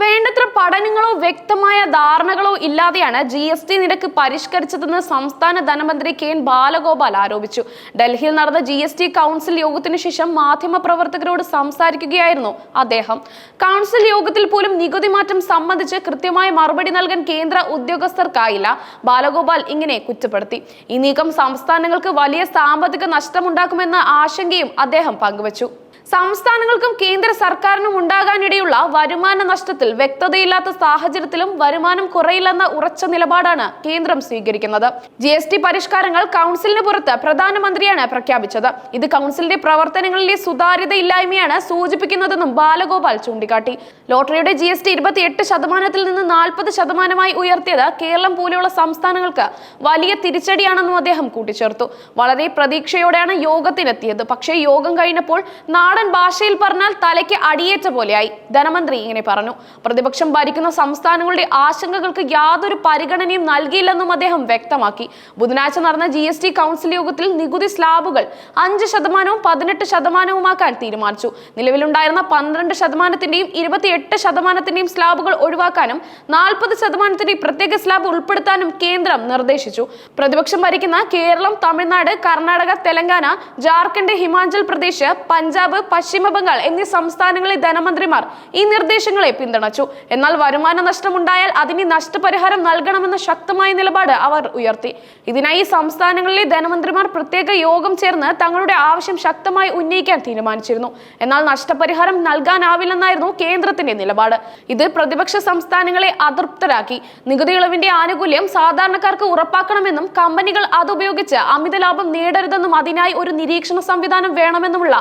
വേണ്ടത്ര പഠനങ്ങളോ വ്യക്തമായ ധാരണകളോ ഇല്ലാതെയാണ് ജി എസ് ടി നിരക്ക് പരിഷ്കരിച്ചതെന്ന് സംസ്ഥാന ധനമന്ത്രി കെ എൻ ബാലഗോപാൽ ആരോപിച്ചു. ഡൽഹിയിൽ നടന്ന ജി എസ് ടി കൗൺസിൽ യോഗത്തിനു ശേഷം മാധ്യമപ്രവർത്തകരോട് സംസാരിക്കുകയായിരുന്നു അദ്ദേഹം. കൗൺസിൽ യോഗത്തിൽ പോലും നികുതി മാറ്റം സംബന്ധിച്ച് കൃത്യമായ മറുപടി നൽകാൻ കേന്ദ്ര ഉദ്യോഗസ്ഥർക്കായില്ല. ബാലഗോപാൽ ഇങ്ങനെ കുറ്റപ്പെടുത്തി. ഈ നീക്കം സംസ്ഥാനങ്ങൾക്ക് വലിയ സാമ്പത്തിക നഷ്ടമുണ്ടാക്കുമെന്ന ആശങ്കയും അദ്ദേഹം പങ്കുവച്ചു. സംസ്ഥാനങ്ങൾക്കും കേന്ദ്ര സർക്കാരിനും ഉണ്ടാകാനിടയുള്ള വരുമാന നഷ്ടത്തിൽ വ്യക്തതയില്ലാത്ത സാഹചര്യത്തിലും വരുമാനം കുറയില്ലെന്ന ഉറച്ച നിലപാടാണ് കേന്ദ്രം സ്വീകരിക്കുന്നത്. ജി എസ് ടി പരിഷ്കാരങ്ങൾ കൗൺസിലിന് പുറത്ത് പ്രധാനമന്ത്രിയാണ് പ്രഖ്യാപിച്ചത്. ഇത് കൗൺസിലിന്റെ പ്രവർത്തനങ്ങളിലെ സുതാര്യതയില്ലായ്മയാണ് സൂചിപ്പിക്കുന്നതെന്നും ബാലഗോപാൽ ചൂണ്ടിക്കാട്ടി. ലോട്ടറിയുടെ ജി എസ് ടി ഇരുപത്തിയെട്ട് ശതമാനത്തിൽ നിന്ന് നാൽപ്പത് ശതമാനമായി ഉയർത്തിയത് കേരളം പോലെയുള്ള സംസ്ഥാനങ്ങൾക്ക് വലിയ തിരിച്ചടിയാണെന്നും അദ്ദേഹം കൂട്ടിച്ചേർത്തു. വളരെ പ്രതീക്ഷയോടെയാണ് യോഗത്തിനെത്തിയത്. പക്ഷേ യോഗം കഴിഞ്ഞപ്പോൾ നാടൻ ഭാഷയിൽ പറഞ്ഞാൽ തലയ്ക്ക് അടിയേറ്റ പോലെയായി. ധനമന്ത്രി ഇങ്ങനെ പറഞ്ഞു. പ്രതിപക്ഷം ഭരിക്കുന്ന സംസ്ഥാനങ്ങളുടെ ആശങ്കകൾക്ക് യാതൊരു പരിഗണനയും നൽകിയില്ലെന്നും അദ്ദേഹം വ്യക്തമാക്കി. ബുധനാഴ്ച നടന്ന ജി എസ് ടി കൗൺസിൽ യോഗത്തിൽ നികുതി സ്ലാബുകൾ അഞ്ച് ശതമാനവും പതിനെട്ട് ശതമാനവുമാക്കാൻ തീരുമാനിച്ചു. നിലവിലുണ്ടായിരുന്ന പന്ത്രണ്ട് ശതമാനത്തിന്റെയും ഇരുപത്തിയെട്ട് ശതമാനത്തിന്റെയും സ്ലാബുകൾ ഒഴിവാക്കാനും നാൽപ്പത് ശതമാനത്തിന്റെയും പ്രത്യേക സ്ലാബ് ഉൾപ്പെടുത്താനും കേന്ദ്രം നിർദ്ദേശിച്ചു. പ്രതിപക്ഷം ഭരിക്കുന്ന കേരളം തമിഴ്നാട് കർണാടക തെലങ്കാന ജാർഖണ്ഡ് ഹിമാചൽ പ്രദേശ് പഞ്ചാബ് പശ്ചിമ ബംഗാൾ എന്നീ സംസ്ഥാനങ്ങളിലെ ധനമന്ത്രിമാർ ഈ നിർദ്ദേശങ്ങളെ പിന്തുണച്ചു. എന്നാൽ വരുമാന നഷ്ടമുണ്ടായാൽ അതിന് നഷ്ടപരിഹാരം നൽകണമെന്ന ശക്തമായ നിലപാട് അവർ ഉയർത്തി. ഇതിനായി സംസ്ഥാനങ്ങളിലെ ധനമന്ത്രിമാർ പ്രത്യേക യോഗം ചേർന്ന് തങ്ങളുടെ ആവശ്യം ശക്തമായി ഉന്നയിക്കാൻ തീരുമാനിച്ചിരുന്നു. എന്നാൽ നഷ്ടപരിഹാരം നൽകാനാവില്ലെന്നായിരുന്നു കേന്ദ്രത്തിന്റെ നിലപാട്. ഇത് പ്രതിപക്ഷ സംസ്ഥാനങ്ങളെ അതൃപ്തരാക്കി. നികുതി ഇളവിന്റെ ആനുകൂല്യം സാധാരണക്കാർക്ക് ഉറപ്പാക്കണമെന്നും കമ്പനികൾ അതുപയോഗിച്ച് അമിത ലാഭം നേടരുതെന്നും അതിനായി ഒരു നിരീക്ഷണ സംവിധാനം വേണമെന്നുമുള്ള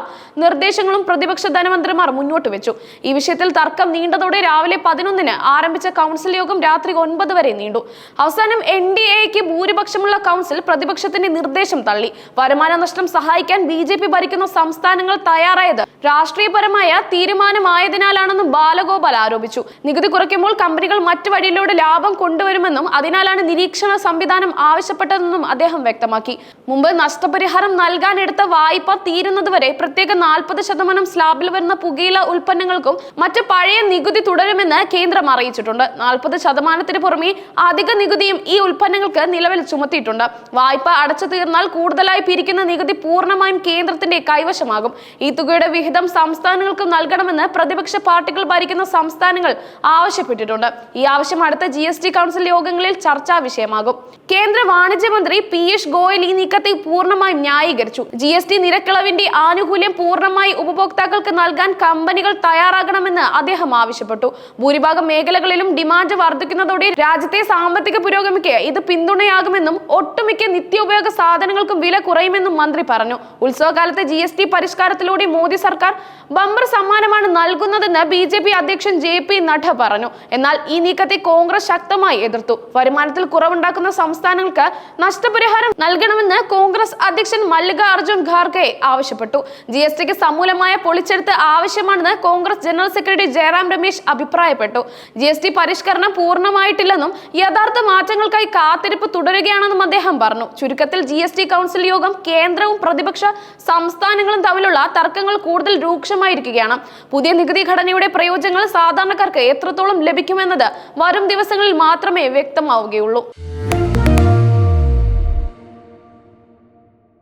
നിർദ്ദേശങ്ങളും പ്രതിപക്ഷ ധനമന്ത്രിമാർ മുന്നോട്ട് വെച്ചു. ഈ വിഷയത്തിൽ തർക്കം നീണ്ടതോടെ രാവിലെ പതിനൊന്നിന് ആരംഭിച്ച കൗൺസിൽ യോഗം രാത്രി ഒൻപത് വരെ നീണ്ടു. അവസാനം എൻ ഡി എക്ക് ഭൂരിപക്ഷമുള്ള കൗൺസിൽ പ്രതിപക്ഷത്തിന്റെ നിർദ്ദേശം തള്ളി. വരുമാന നഷ്ടം സഹായിക്കാൻ ബി ജെ പി ഭരിക്കുന്ന സംസ്ഥാനങ്ങൾ തയ്യാറായത് രാഷ്ട്രീയപരമായ തീരുമാനമായതിനാലാണെന്നും ബാലഗോപാൽ ആരോപിച്ചു. നികുതി കുറയ്ക്കുമ്പോൾ കമ്പനികൾ മറ്റു വഴിയിലൂടെ ലാഭം കൊണ്ടുവരുമെന്നും അതിനാലാണ് നിരീക്ഷണ സംവിധാനം ആവശ്യപ്പെട്ടതെന്നും അദ്ദേഹം വ്യക്തമാക്കി. മുമ്പ് നഷ്ടപരിഹാരം നൽകാനെടുത്ത വായ്പ തീരുന്നതുവരെ പ്രത്യേക നാൽപ്പത് ശതമാനം സ്ലാബിൽ വരുന്ന പുകയില ഉൽപ്പന്നങ്ങൾക്കും മറ്റ് പഴയ നികുതി തുടരുമെന്ന് കേന്ദ്രം അറിയിച്ചിട്ടുണ്ട്. നാൽപ്പത് ശതമാനത്തിന് പുറമെ അധിക നികുതിയും ഈ ഉൽപ്പന്നങ്ങൾക്ക് നിലവിൽ ചുമത്തിയിട്ടുണ്ട്. വായ്പ അടച്ചു തീർന്നാൽ കൂടുതലായി പിരിക്കുന്ന നികുതി പൂർണമായും കേന്ദ്രത്തിന്റെ കൈവശമാകും. ഈ തുകയുടെ വിഹിതം സംസ്ഥാനങ്ങൾക്ക് നൽകണമെന്ന് പ്രതിപക്ഷ പാർട്ടികൾ ഭരിക്കുന്ന സംസ്ഥാനങ്ങൾ ആവശ്യപ്പെട്ടിട്ടുണ്ട്. ഈ ആവശ്യം അടുത്ത ജി എസ് ടി കൗൺസിൽ യോഗങ്ങളിൽ ചർച്ചാ വിഷയമാകും. കേന്ദ്ര വാണിജ്യ മന്ത്രി പീയൂഷ് ഗോയൽ ഈ നീക്കത്തെ പൂർണമായും ന്യായീകരിച്ചു. ജി എസ് ടി നിരക്കിളവിന്റെ ആനുകൂല്യം പൂർണമായി ഉപഭോക്താക്കൾക്ക് നൽകാൻ കമ്പനികൾ തയ്യാറാകണമെന്ന് അദ്ദേഹം ആവശ്യപ്പെട്ടു. ഭൂരിഭാഗം മേഖലകളിലും ഡിമാൻഡ് വർദ്ധിക്കുന്നതോടെ രാജ്യത്തെ സാമ്പത്തിക പുരോഗതിക്ക് ഇത് പിന്തുണയാകുമെന്നും ഒട്ടുമിക്ക നിത്യോപയോഗ സാധനങ്ങൾക്കും വില കുറയുമെന്നും മന്ത്രി പറഞ്ഞു. ഉത്സവകാലത്തെ ജി എസ് ടി പരിഷ്കാരത്തിലൂടെ മോദി സർക്കാർ ബമ്പർ സമ്മാനമാണ് നൽകുന്നതെന്ന് ബി ജെ പി അധ്യക്ഷൻ ജെ പി നഡ്ഡ പറഞ്ഞു. എന്നാൽ ഈ നീക്കത്തെ കോൺഗ്രസ് ശക്തമായി എതിർത്തു. വരുമാനത്തിൽ കുറവുണ്ടാക്കുന്ന സംസ്ഥാനങ്ങൾക്ക് നഷ്ടപരിഹാരം നൽകണമെന്ന് കോൺഗ്രസ് അധ്യക്ഷൻ മല്ലികാർജുൻ ഖാർഗെ ആവശ്യപ്പെട്ടു. ജി എസ് ടിക്ക് സമൂലമായ പൊളിച്ചെടുത്ത് ആവശ്യമാണെന്ന് കോൺഗ്രസ് ജനറൽ സെക്രട്ടറി ജയറാം രമേശ് അഭിപ്രായപ്പെട്ടു. ജി എസ് ടി പരിഷ്കരണം പൂർണമായിട്ടില്ലെന്നും യഥാർത്ഥ മാറ്റങ്ങൾക്കായി കാത്തിരിപ്പ് തുടരുകയാണെന്നും അദ്ദേഹം പറഞ്ഞു. ചുരുക്കത്തിൽ ജി എസ് ടി കൗൺസിൽ യോഗം കേന്ദ്രവും പ്രതിപക്ഷ സംസ്ഥാനങ്ങളും തമ്മിലുള്ള തർക്കങ്ങൾ കൂടുതൽ രൂക്ഷമായിരിക്കുകയാണ്. പുതിയ നികുതി ഘടനയുടെ പ്രയോജനങ്ങൾ സാധാരണക്കാർക്ക് എത്രത്തോളം ലഭിക്കുമെന്നത് വരും ദിവസങ്ങളിൽ മാത്രമേ വ്യക്തമാവുകയുള്ളൂ.